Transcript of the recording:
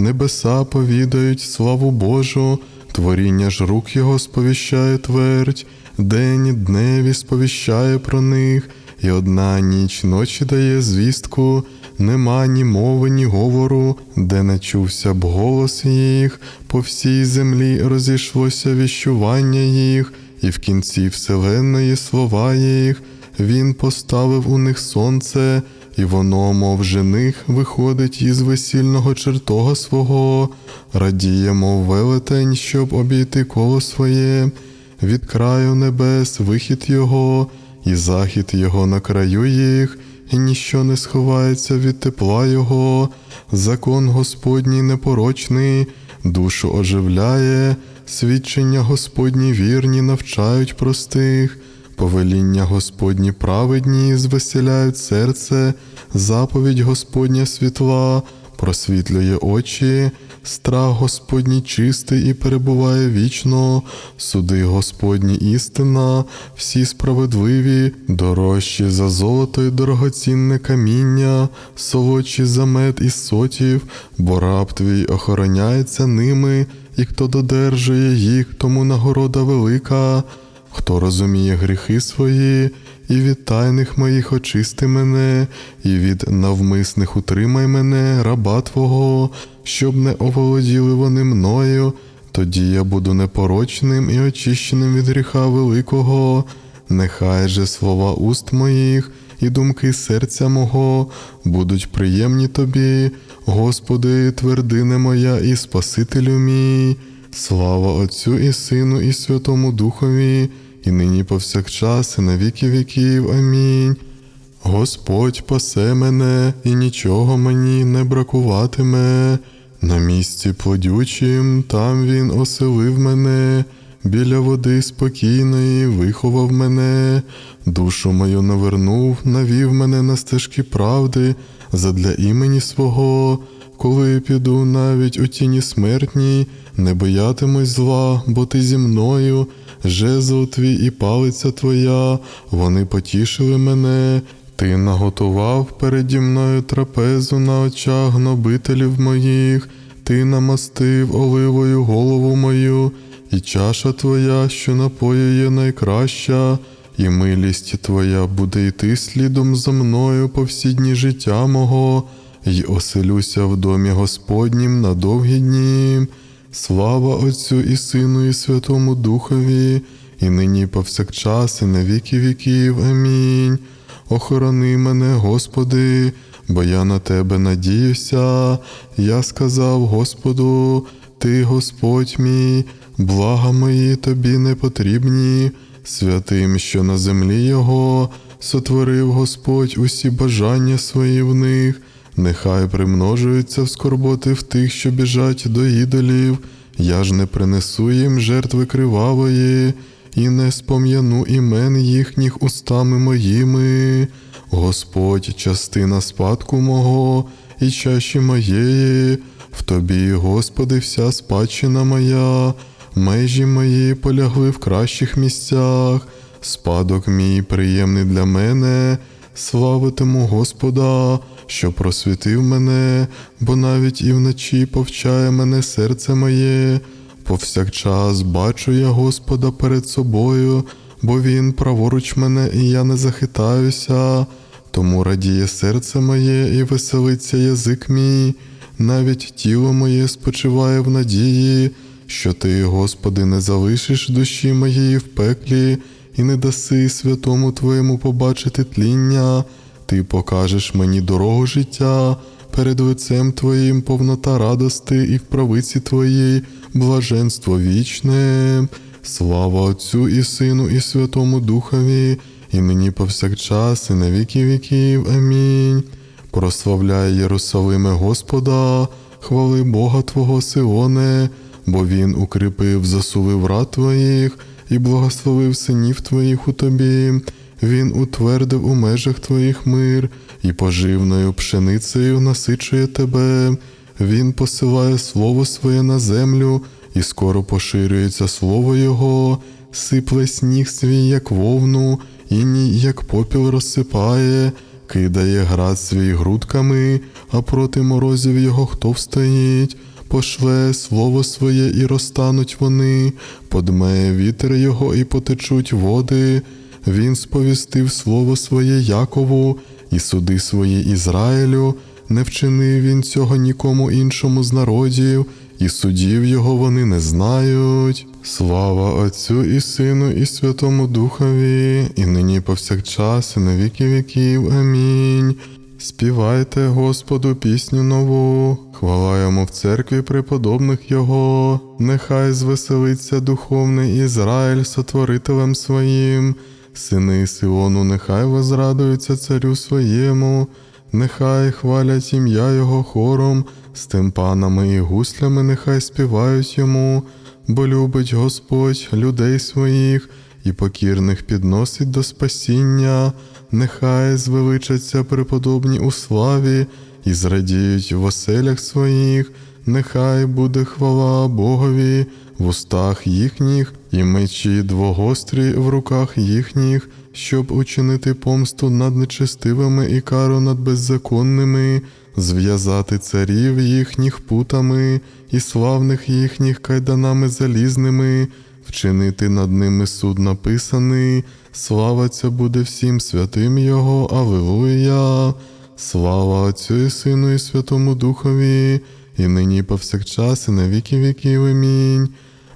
небеса повідають славу Божу, творіння ж рук Його сповіщає твердь, день дневі сповіщає про них, і одна ніч ночі дає звістку, нема ні мови, ні говору, де не чувся б голос їх, по всій землі розійшлося віщування їх, і в кінці вселенної слова їх. Він поставив у них сонце, і воно, мов жених, виходить із весільного чертога свого, радіє, мов велетень, щоб обійти коло своє, від краю небес вихід його, і захід його на краю їх, і ніщо не сховається від тепла його, закон Господній непорочний, душу оживляє, свідчення Господні вірні навчають простих. Повеління Господні праведні звеселяють серце, заповідь Господня світла, просвітлює очі, страх Господній чистий і перебуває вічно, суди Господні істина, всі справедливі, дорожчі за золото й дорогоцінне каміння, солодші за мед і сотів, бо раб твій охороняється ними, і хто додержує їх, тому нагорода велика. Хто розуміє гріхи свої, і від тайних моїх очисти мене, і від навмисних утримай мене, раба Твого, щоб не оволоділи вони мною, тоді я буду непорочним і очищеним від гріха великого. Нехай же слова уст моїх і думки серця мого будуть приємні тобі, Господи, твердине моя і Спасителю мій. Слава Отцю і Сину, і Святому Духові, і нині повсякчас, і на віки віків. Амінь. Господь пасе мене, і нічого мені не бракуватиме. На місці плодючим там він оселив мене, біля води спокійної виховав мене, душу мою навернув, навів мене на стежки правди задля імені свого. Коли піду навіть у тіні смертній, не боятимусь зла, бо ти зі мною, жезл твій і палиця твоя, вони потішили мене. Ти наготував переді мною трапезу на очах гнобителів моїх, ти намастив оливою голову мою, і чаша твоя, що напоює найкраща, і милість твоя буде йти слідом за мною по всі дні життя мого, й оселюся в домі Господнім на довгі дні. Слава Отцю і Сину, і Святому Духові, і нині повсякчас, і на віки віків. Амінь. Охорони мене, Господи, бо я на Тебе надіюся. Я сказав Господу, Ти, Господь мій, блага мої тобі не потрібні, святим, що на землі Його сотворив Господь усі бажання свої в них. Нехай примножуються в скорботи в тих, що біжать до ідолів, я ж не принесу їм жертви кривавої, і не спом'яну імен їхніх устами моїми. Господь, частина спадку мого і чаші моєї, в тобі, Господи, вся спадщина моя, межі мої полягли в кращих місцях, спадок мій приємний для мене, славитиму Господа, що просвітив мене, бо навіть і вночі повчає мене серце моє. Повсякчас бачу я Господа перед собою, бо Він праворуч мене, і я не захитаюся. Тому радіє серце моє і веселиться язик мій, навіть тіло моє спочиває в надії, що ти, Господи, не залишиш душі моєї в пеклі і не даси святому Твоєму побачити тління. Ти покажеш мені дорогу життя, перед лицем Твоїм повнота радости і в правиці Твоїй блаженство вічне. Слава Отцю і Сину, і Святому Духові, і нині повсякчас, і на віки віків. Амінь. Прославляй Єрусалиме Господа, хвали Бога Твого Сионе, бо Він укріпив, засулив рад Твоїх і благословив синів Твоїх у Тобі. Він утвердив у межах Твоїх мир і поживною пшеницею насичує тебе. Він посилає слово своє на землю, і скоро поширюється слово Його, сипле сніг свій, як вовну, іній, як попіл розсипає, кидає град свій грудками, а проти морозів його хто встоїть. пошле слово своє і розтануть вони, подмеє вітер його і потечуть води. Він сповістив слово своє Якову і суди свої Ізраїлю. Не вчинив він цього нікому іншому з народів, і судів його вони не знають. Слава Отцю і Сину, і Святому Духові, і нині повсякчас, і на віки віків. Амінь. Співайте Господу пісню нову, хвала йому в церкві преподобних Його, нехай звеселиться духовний Ізраїль сотворителем своїм, сини Сиону, нехай возрадуються царю своєму, нехай хвалять ім'я Його хором, з тимпанами і гуслями нехай співають йому, бо любить Господь людей своїх і покірних підносить до спасіння, нехай звеличаться преподобні у славі і зрадіють в оселях своїх, нехай буде хвала Богові в устах їхніх, і мечі двогострі в руках їхніх, щоб учинити помсту над нечестивими і кару над беззаконними, зв'язати царів їхніх путами і славних їхніх кайданами залізними, вчинити над ними суд написаний, слава ця буде всім святим Його, Аллилуйя. Слава Отцю і Сину і Святому Духові, і нині повсякчас, і на віки віків. Амінь.